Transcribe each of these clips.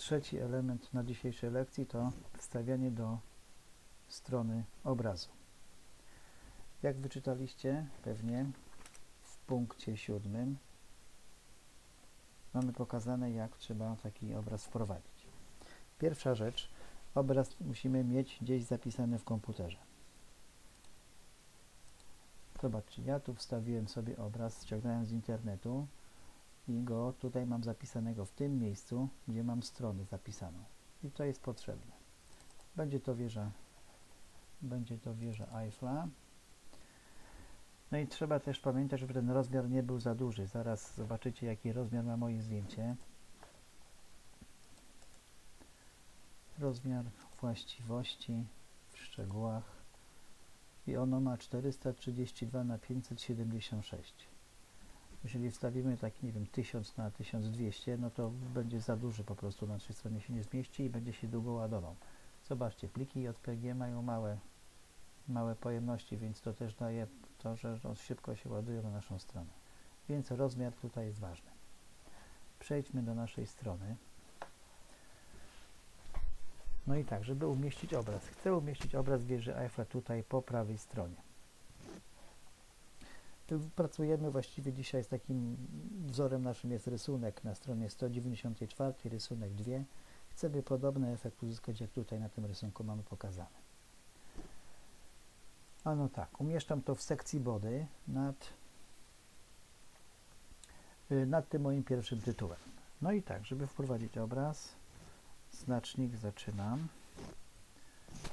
Trzeci element na dzisiejszej lekcji to wstawianie do strony obrazu. Jak wyczytaliście pewnie w punkcie siódmym mamy pokazane jak trzeba taki obraz wprowadzić. Pierwsza rzecz, obraz musimy mieć gdzieś zapisany w komputerze. Zobaczcie, ja tu wstawiłem sobie obraz, ściągnąłem z internetu i go tutaj mam zapisanego w tym miejscu, gdzie mam stronę zapisaną. I to jest potrzebne. Będzie to wieża, będzie to wieża Eiffla. No i trzeba też pamiętać, żeby ten rozmiar nie był za duży. Zaraz zobaczycie, jaki rozmiar ma moje zdjęcie. Rozmiar właściwości w szczegółach i ono ma 432 na 576 jeżeli wstawimy taki, nie wiem, 1000 na 1200, no to będzie za duży po prostu na naszej stronie się nie zmieści i będzie się długo ładował. Zobaczcie, pliki JPG mają małe, małe pojemności, więc to też daje to, że szybko się ładuje na naszą stronę. Więc rozmiar tutaj jest ważny. Przejdźmy do naszej strony. No i tak, żeby umieścić obraz. Chcę umieścić obraz wieży Eiffla tutaj po prawej stronie. Pracujemy właściwie dzisiaj z takim wzorem naszym jest rysunek na stronie 194, rysunek 2. Chcemy podobny efekt uzyskać jak tutaj na tym rysunku mamy pokazane. A no tak, umieszczam to w sekcji body nad, y, nad tym moim pierwszym tytułem. No i tak, żeby wprowadzić obraz, znacznik zaczynam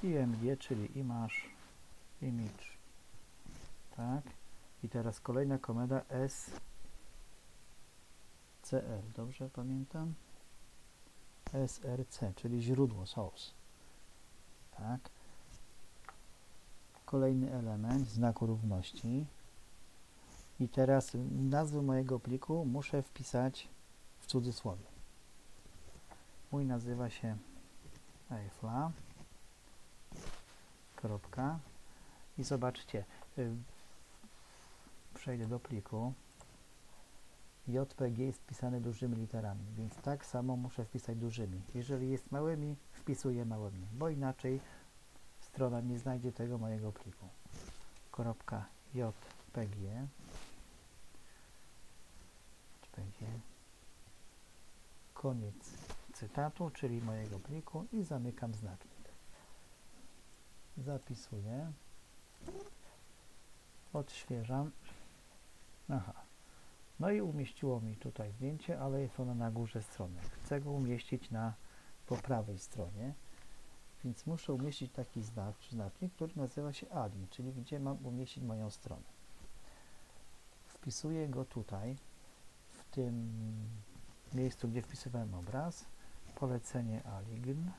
IMG, czyli image, image, tak, i teraz kolejna komenda SCR, dobrze pamiętam? SRC, czyli źródło, source. Tak. Kolejny element, znaku równości. I teraz nazwę mojego pliku muszę wpisać w cudzysłowie. Mój nazywa się Eiffla. Kropka. I zobaczcie, y, przejdę do pliku, JPG jest wpisany dużymi literami, więc tak samo muszę wpisać dużymi. Jeżeli jest małymi, wpisuję małymi, bo inaczej strona nie znajdzie tego mojego pliku. Kropka JPG JPG koniec cytatu, czyli mojego pliku i zamykam znacznik. Zapisuję odświeżam Aha. No i umieściło mi tutaj zdjęcie, ale jest ono na górze strony. Chcę go umieścić na po prawej stronie, więc muszę umieścić taki znak, znacznik, który nazywa się add, czyli gdzie mam umieścić moją stronę. Wpisuję go tutaj, w tym miejscu, gdzie wpisywałem obraz, polecenie align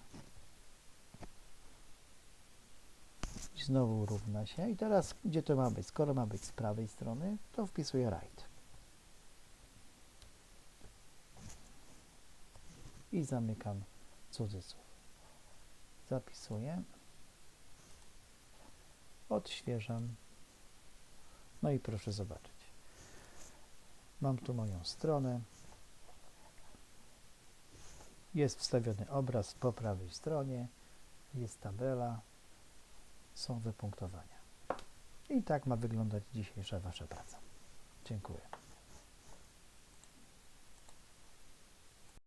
i znowu równa się. I teraz gdzie to ma być? Skoro ma być z prawej strony, to wpisuję right. I zamykam cudzysłów. Zapisuję. Odświeżam. No i proszę zobaczyć. Mam tu moją stronę. Jest wstawiony obraz po prawej stronie. Jest tabela są wypunktowania. I tak ma wyglądać dzisiejsza Wasza praca. Dziękuję.